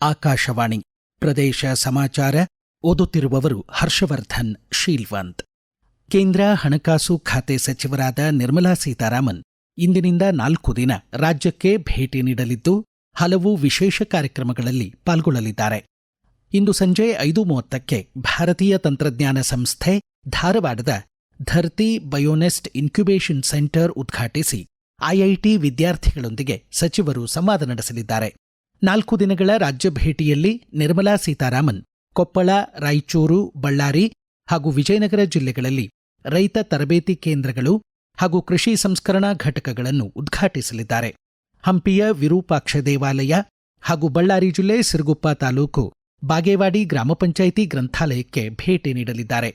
ಆಕಾಶವಾಣಿ ಪ್ರದೇಶ ಸಮಾಚಾರ ಓದುತ್ತಿರುವವರು ಹರ್ಷವರ್ಧನ್ ಶೀಲ್ವಂತ್ ಕೇಂದ್ರ ಹಣಕಾಸು ಖಾತೆ ಸಚಿವರಾದ ನಿರ್ಮಲಾ ಸೀತಾರಾಮನ್ ಇಂದಿನಿಂದ ನಾಲ್ಕು ದಿನ ರಾಜ್ಯಕ್ಕೆ ಭೇಟಿ ನೀಡಲಿದ್ದು, ಹಲವು ವಿಶೇಷ ಕಾರ್ಯಕ್ರಮಗಳಲ್ಲಿ ಪಾಲ್ಗೊಳ್ಳಲಿದ್ದಾರೆ. ಇಂದು ಸಂಜೆ ಐದು ಮೂವತ್ತಕ್ಕೆ ಭಾರತೀಯ ತಂತ್ರಜ್ಞಾನ ಸಂಸ್ಥೆ ಧಾರವಾಡದ ಧರ್ತಿ ಬಯೋನೆಸ್ಟ್ ಇನ್ಕ್ಯುಬೇಷನ್ ಸೆಂಟರ್ ಉದ್ಘಾಟಿಸಿ ಐಐಟಿ ವಿದ್ಯಾರ್ಥಿಗಳೊಂದಿಗೆ ಸಚಿವರು ಸಂವಾದ ನಡೆಸಲಿದ್ದಾರೆ. ನಾಲ್ಕು ದಿನಗಳ ರಾಜ್ಯ ಭೇಟಿಯಲ್ಲಿ ನಿರ್ಮಲಾ ಸೀತಾರಾಮನ್, ಕೊಪ್ಪಳ, ರಾಯಚೂರು, ಬಳ್ಳಾರಿ ಹಾಗೂ ವಿಜಯನಗರ ಜಿಲ್ಲೆಗಳಲ್ಲಿ ರೈತ ತರಬೇತಿ ಕೇಂದ್ರಗಳು ಹಾಗೂ ಕೃಷಿ ಸಂಸ್ಕರಣಾ ಘಟಕಗಳನ್ನು ಉದ್ಘಾಟಿಸಲಿದ್ದಾರೆ. ಹಂಪಿಯ ವಿರೂಪಾಕ್ಷ ದೇವಾಲಯ ಹಾಗೂ ಬಳ್ಳಾರಿ ಜಿಲ್ಲೆ ಸಿರುಗುಪ್ಪ ತಾಲೂಕು ಬಾಗೇವಾಡಿ ಗ್ರಾಮ ಪಂಚಾಯಿತಿ ಗ್ರಂಥಾಲಯಕ್ಕೆ ಭೇಟಿ ನೀಡಲಿದ್ದಾರೆ.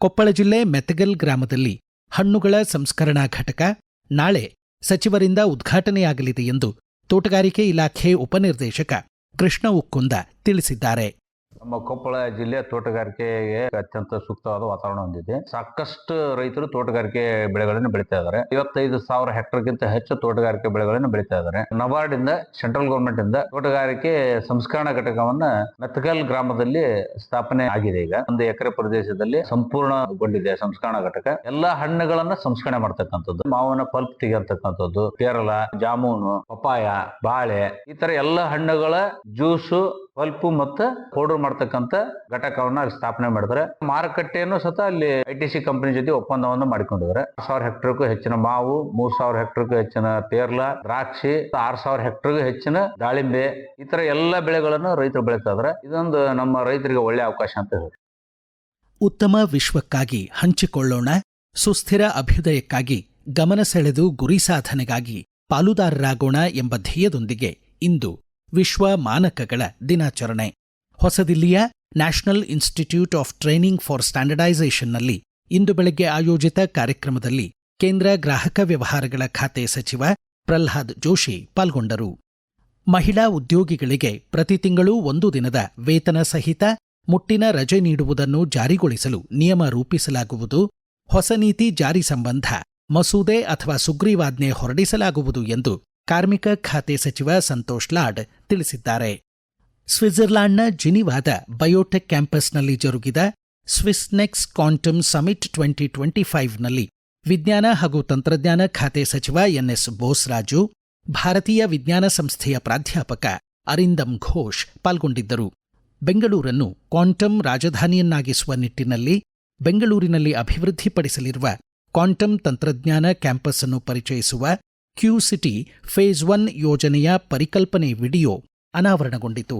ಕೊಪ್ಪಳ ಜಿಲ್ಲೆ ಮೆತಗಲ್ ಗ್ರಾಮದಲ್ಲಿ ಹಣ್ಣುಗಳ ಸಂಸ್ಕರಣಾ ಘಟಕ ನಾಳೆ ಸಚಿವರಿಂದ ಉದ್ಘಾಟನೆಯಾಗಲಿದೆ ಎಂದು ತೋಟಗಾರಿಕೆ ಇಲಾಖೆ ಉಪನಿರ್ದೇಶಕ ಕೃಷ್ಣ ಉಕ್ಕುಂದ ತಿಳಿಸಿದ್ದಾರೆ. ನಮ್ಮ ಕೊಪ್ಪಳ ಜಿಲ್ಲೆ ತೋಟಗಾರಿಕೆಗೆ ಅತ್ಯಂತ ಸೂಕ್ತವಾದ ವಾತಾವರಣ ಹೊಂದಿದೆ. ಸಾಕಷ್ಟು ರೈತರು ತೋಟಗಾರಿಕೆ ಬೆಳೆಗಳನ್ನು ಬೆಳೀತಾ ಇದ್ದಾರೆ. ಐವತ್ತೈದು ಸಾವಿರ ಹೆಕ್ಟರ್ಗಿಂತ ಹೆಚ್ಚು ತೋಟಗಾರಿಕೆ ಬೆಳೆಗಳನ್ನು ಬೆಳೀತಾ ಇದ್ದಾರೆ. ನಬಾರ್ಡ್ ಇಂದ ಸೆಂಟ್ರಲ್ ಗವರ್ಮೆಂಟ್ ಇಂದ ತೋಟಗಾರಿಕೆ ಸಂಸ್ಕರಣಾ ಘಟಕವನ್ನ ಮೆತ್ತಗಲ್ ಗ್ರಾಮದಲ್ಲಿ ಸ್ಥಾಪನೆ ಆಗಿದೆ ಈಗ. ಒಂದು ಎಕರೆ ಪ್ರದೇಶದಲ್ಲಿ ಸಂಪೂರ್ಣಗೊಂಡಿದೆ ಸಂಸ್ಕರಣಾ ಘಟಕ. ಎಲ್ಲಾ ಹಣ್ಣುಗಳನ್ನ ಸಂಸ್ಕರಣೆ ಮಾಡ್ತಕ್ಕಂಥದ್ದು. ಮಾವಿನ ಪಲ್ಪ್ ತೆಗೆಯತಕ್ಕಂಥದ್ದು, ಕೇರಳ, ಜಾಮೂನು ಪಪಾಯ ಬಾಳೆ, ಈ ತರ ಎಲ್ಲ ಹಣ್ಣುಗಳ ಜ್ಯೂಸು, ಪಲ್ಪು ಮತ್ತು ಪೌಡರ್ ಮಾಡ್ತಕ್ಕಂಥ ಘಟಕವನ್ನ ಸ್ಥಾಪನೆ ಮಾಡಿದ್ರೆ ಮಾರುಕಟ್ಟೆಯನ್ನು ಸತ ಅಲ್ಲಿ ಐ ಟಿ ಸಿ ಕಂಪನಿ ಜೊತೆ ಒಪ್ಪಂದವನ್ನು ಮಾಡಿಕೊಂಡಿದ್ದಾರೆ. ಆರು ಸಾವಿರ ಹೆಕ್ಟರ್ಗೂ ಹೆಚ್ಚಿನ ಮಾವು, ಮೂರ್ ಸಾವಿರ ಹೆಕ್ಟರ್ಗೂ ಹೆಚ್ಚಿನ ಪೇರ್ಲ ದ್ರಾಕ್ಷಿ, ಆರ್ ಸಾವಿರ ಹೆಕ್ಟರ್ಗೂ ಹೆಚ್ಚಿನ ದಾಳಿಂಬೆ, ಈ ತರ ಎಲ್ಲ ಬೆಳೆಗಳನ್ನು ರೈತರು ಬೆಳೀತಾ ಇದೊಂದು ನಮ್ಮ ರೈತರಿಗೆ ಒಳ್ಳೆ ಅವಕಾಶ ಅಂತ ಹೇಳಿ ಉತ್ತಮ ವಿಶ್ವಕ್ಕಾಗಿ ಹಂಚಿಕೊಳ್ಳೋಣ, ಸುಸ್ಥಿರ ಅಭ್ಯುದಯಕ್ಕಾಗಿ ಗಮನ ಸೆಳೆದು ಗುರಿ ಸಾಧನೆಗಾಗಿ ಪಾಲುದಾರರಾಗೋಣ ಎಂಬ ಧ್ಯೇಯದೊಂದಿಗೆ ಇಂದು ವಿಶ್ವ ಮಾನಕಗಳ ದಿನಾಚರಣೆ. ಹೊಸದಿಲ್ಲಿಯ National Institute of Training for ಸ್ಟ್ಯಾಂಡರ್ಡೈಸೇಷನ್ನಲ್ಲಿ ಇಂದು ಬೆಳಗ್ಗೆ ಆಯೋಜಿತ ಕಾರ್ಯಕ್ರಮದಲ್ಲಿ ಕೇಂದ್ರ ಗ್ರಾಹಕ ವ್ಯವಹಾರಗಳ ಖಾತೆ ಸಚಿವ ಪ್ರಲ್ಹಾದ್ ಜೋಶಿ ಪಾಲ್ಗೊಂಡರು. ಮಹಿಳಾ ಉದ್ಯೋಗಿಗಳಿಗೆ ಪ್ರತಿ ತಿಂಗಳು ಒಂದು ದಿನದ ವೇತನ ಸಹಿತ ಮುಟ್ಟಿನ ರಜೆ ನೀಡುವುದನ್ನು ಜಾರಿಗೊಳಿಸಲು ನಿಯಮ ರೂಪಿಸಲಾಗುವುದು, ಹೊಸ ನೀತಿ ಜಾರಿ ಸಂಬಂಧ ಮಸೂದೆ ಅಥವಾ ಸುಗ್ರೀವಾಜ್ಞೆ ಹೊರಡಿಸಲಾಗುವುದು ಎಂದು ಕಾರ್ಮಿಕ ಖಾತೆ ಸಚಿವ ಸಂತೋಷ್ ಲಾಡ್ ತಿಳಿಸಿದ್ದಾರೆ. ಸ್ವಿಟ್ಜರ್ಲ್ಯಾಂಡ್ನ ಜಿನಿವಾದ ಬಯೋಟೆಕ್ ಕ್ಯಾಂಪಸ್ನಲ್ಲಿ ಜರುಗಿದ Swissnex quantum summit twenty twenty ಫೈವ್ನಲ್ಲಿ ವಿಜ್ಞಾನ ಹಾಗೂ ತಂತ್ರಜ್ಞಾನ ಖಾತೆ ಸಚಿವ ಎನ್ಎಸ್ ಬೋಸ್ರಾಜು, ಭಾರತೀಯ ವಿಜ್ಞಾನ ಸಂಸ್ಥೆಯ ಪ್ರಾಧ್ಯಾಪಕ ಅರಿಂದಮ್ ಘೋಷ್ ಪಾಲ್ಗೊಂಡಿದ್ದರು. ಬೆಂಗಳೂರನ್ನು ಕ್ವಾಂಟಮ್ ರಾಜಧಾನಿಯನ್ನಾಗಿಸುವ ನಿಟ್ಟಿನಲ್ಲಿ ಬೆಂಗಳೂರಿನಲ್ಲಿ ಅಭಿವೃದ್ಧಿಪಡಿಸಲಿರುವ ಕ್ವಾಂಟಮ್ ತಂತ್ರಜ್ಞಾನ ಕ್ಯಾಂಪಸ್ ಅನ್ನು ಪರಿಚಯಿಸುವ ಕ್ಯೂ ಸಿಟಿ ಫೇಸ್ ಒನ್ ಯೋಜನೆಯ ಪರಿಕಲ್ಪನೆ ವಿಡಿಯೋ ಅನಾವರಣಗೊಂಡಿತು.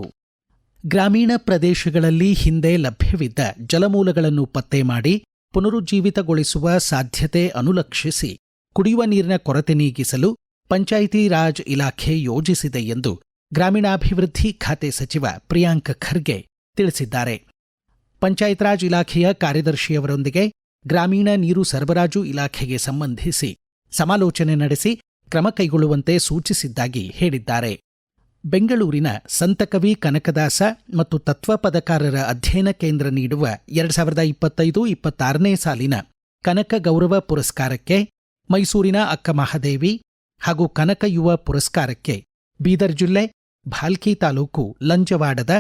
ಗ್ರಾಮೀಣ ಪ್ರದೇಶಗಳಲ್ಲಿ ಹಿಂದೆ ಲಭ್ಯವಿದ್ದ ಜಲಮೂಲಗಳನ್ನು ಪತ್ತೆ ಮಾಡಿ ಪುನರುಜ್ಜೀವಿತಗೊಳಿಸುವ ಸಾಧ್ಯತೆ ಅನುಲಕ್ಷಿಸಿ ಕುಡಿಯುವ ನೀರಿನ ಕೊರತೆ ನೀಗಿಸಲು ಪಂಚಾಯಿತಿ ರಾಜ್ ಇಲಾಖೆ ಯೋಜಿಸಿದೆ ಎಂದು ಗ್ರಾಮೀಣಾಭಿವೃದ್ಧಿ ಖಾತೆ ಸಚಿವ ಪ್ರಿಯಾಂಕ್ ಖರ್ಗೆ ತಿಳಿಸಿದ್ದಾರೆ. ಪಂಚಾಯತ್ ರಾಜ್ ಇಲಾಖೆಯ ಕಾರ್ಯದರ್ಶಿಯವರೊಂದಿಗೆ ಗ್ರಾಮೀಣ ನೀರು ಸರಬರಾಜು ಇಲಾಖೆಗೆ ಸಂಬಂಧಿಸಿ ಸಮಾಲೋಚನೆ ನಡೆಸಿ ಕ್ರಮ ಕೈಗೊಳ್ಳುವಂತೆ ಸೂಚಿಸಿದ್ದಾಗಿ ಹೇಳಿದ್ದಾರೆ. ಬೆಂಗಳೂರಿನ ಸಂತಕವಿ ಕನಕದಾಸ ಮತ್ತು ತತ್ವಪದಕಾರರ ಅಧ್ಯಯನ ಕೇಂದ್ರ ನೀಡುವ ಎರಡು ಸಾವಿರದ ಇಪ್ಪತ್ತೈದು ಇಪ್ಪತ್ತಾರನೇ ಸಾಲಿನ ಕನಕ ಗೌರವ ಪುರಸ್ಕಾರಕ್ಕೆ ಮೈಸೂರಿನ ಅಕ್ಕ ಮಹಾದೇವಿ ಹಾಗೂ ಕನಕ ಯುವ ಪುರಸ್ಕಾರಕ್ಕೆ ಬೀದರ್ ಜಿಲ್ಲೆ, ಭಾಲ್ಕಿ ತಾಲೂಕು ಲಂಜವಾಡದ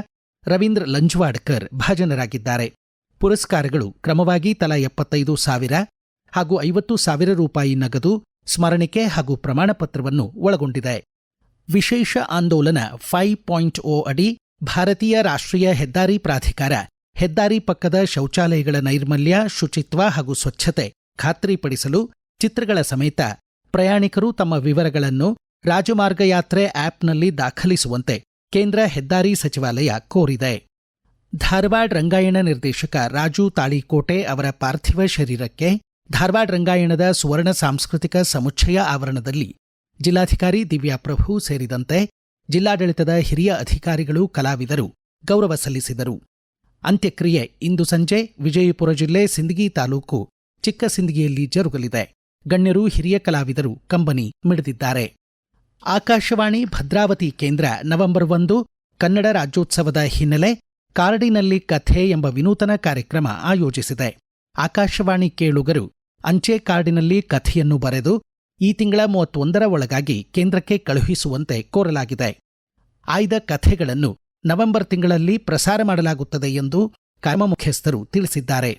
ರವೀಂದ್ರ ಲಂಜವಾಡ್ಕರ್ ಭಾಜನರಾಗಿದ್ದಾರೆ. ಪುರಸ್ಕಾರಗಳು ಕ್ರಮವಾಗಿ ತಲಾ ಎಪ್ಪತ್ತೈದು ಸಾವಿರ ಹಾಗೂ ಐವತ್ತು ಸಾವಿರ ರೂಪಾಯಿ ನಗದು, ಸ್ಮರಣಿಕೆ ಹಾಗೂ ಪ್ರಮಾಣಪತ್ರವನ್ನು ಒಳಗೊಂಡಿದೆ. ವಿಶೇಷ ಆಂದೋಲನ ಫೈವ್ ಪಾಯಿಂಟ್ ಓ ಅಡಿ ಭಾರತೀಯ ರಾಷ್ಟ್ರೀಯ ಹೆದ್ದಾರಿ ಪ್ರಾಧಿಕಾರ, ಹೆದ್ದಾರಿ ಪಕ್ಕದ ಶೌಚಾಲಯಗಳ ನೈರ್ಮಲ್ಯ, ಶುಚಿತ್ವ ಹಾಗೂ ಸ್ವಚ್ಛತೆ ಖಾತ್ರಿಪಡಿಸಲು ಚಿತ್ರಗಳ ಸಮೇತ ಪ್ರಯಾಣಿಕರು ತಮ್ಮ ವಿವರಗಳನ್ನು ರಾಜಮಾರ್ಗ ಯಾತ್ರೆ ಆಪ್ನಲ್ಲಿ ದಾಖಲಿಸುವಂತೆ ಕೇಂದ್ರ ಹೆದ್ದಾರಿ ಸಚಿವಾಲಯ ಕೋರಿದೆ. ಧಾರವಾಡ ರಂಗಾಯಣ ನಿರ್ದೇಶಕ ರಾಜು ತಾಳಿಕೋಟೆ ಅವರ ಪಾರ್ಥಿವ ಶರೀರಕ್ಕೆ ಧಾರವಾಡ ರಂಗಾಯಣದ ಸುವರ್ಣ ಸಾಂಸ್ಕೃತಿಕ ಸಮುಚ್ಚಯ ಆವರಣದಲ್ಲಿ ಜಿಲ್ಲಾಧಿಕಾರಿ ದಿವ್ಯಾ ಪ್ರಭು ಸೇರಿದಂತೆ ಜಿಲ್ಲಾಡಳಿತದ ಹಿರಿಯ ಅಧಿಕಾರಿಗಳು ಕಲಾವಿದರು ಗೌರವ ಸಲ್ಲಿಸಿದರು. ಅಂತ್ಯಕ್ರಿಯೆ ಇಂದು ಸಂಜೆ ವಿಜಯಪುರ ಜಿಲ್ಲೆ ಸಿಂದಗಿ ತಾಲೂಕು ಚಿಕ್ಕಸಿಂದಗಿಯಲ್ಲಿ ಜರುಗಲಿದೆ. ಗಣ್ಯರು ಹಿರಿಯ ಕಲಾವಿದರು ಕಂಬನಿ ಮಿಡಿದಿದ್ದಾರೆ. ಆಕಾಶವಾಣಿ ಭದ್ರಾವತಿ ಕೇಂದ್ರ ನವೆಂಬರ್ ಒಂದು ಕನ್ನಡ ರಾಜ್ಯೋತ್ಸವದ ಹಿನ್ನೆಲೆ ಕಾರ್ಡಿನಲ್ಲಿ ಕಥೆ ಎಂಬ ವಿನೂತನ ಕಾರ್ಯಕ್ರಮ ಆಯೋಜಿಸಿದೆ. ಆಕಾಶವಾಣಿ ಕೇಳುಗರು ಅಂಚೆ ಕಾರ್ಡಿನಲ್ಲಿ ಕಥೆಯನ್ನು ಬರೆದು ಈ ತಿಂಗಳ ಮೂವತ್ತೊಂದರ ಒಳಗಾಗಿ ಕೇಂದ್ರಕ್ಕೆ ಕಳುಹಿಸುವಂತೆ ಕೋರಲಾಗಿದೆ. ಆಯ್ದ ಕಥೆಗಳನ್ನು ನವೆಂಬರ್ ತಿಂಗಳಲ್ಲಿ ಪ್ರಸಾರ ಮಾಡಲಾಗುತ್ತದೆ ಎಂದು ಕಾಯಮ ಮುಖ್ಯಸ್ಥರು ತಿಳಿಸಿದ್ದಾರೆ.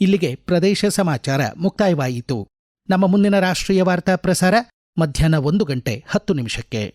ಇಲ್ಲಿಗೆ ಪ್ರದೇಶ ಸಮಾಚಾರ ಮುಕ್ತಾಯವಾಯಿತು. ನಮ್ಮ ಮುಂದಿನ ರಾಷ್ಟ್ರೀಯ ವಾರ್ತಾ ಪ್ರಸಾರ ಮಧ್ಯಾಹ್ನ ಒಂದು ಗಂಟೆ ಹತ್ತು ನಿಮಿಷಕ್ಕೆ.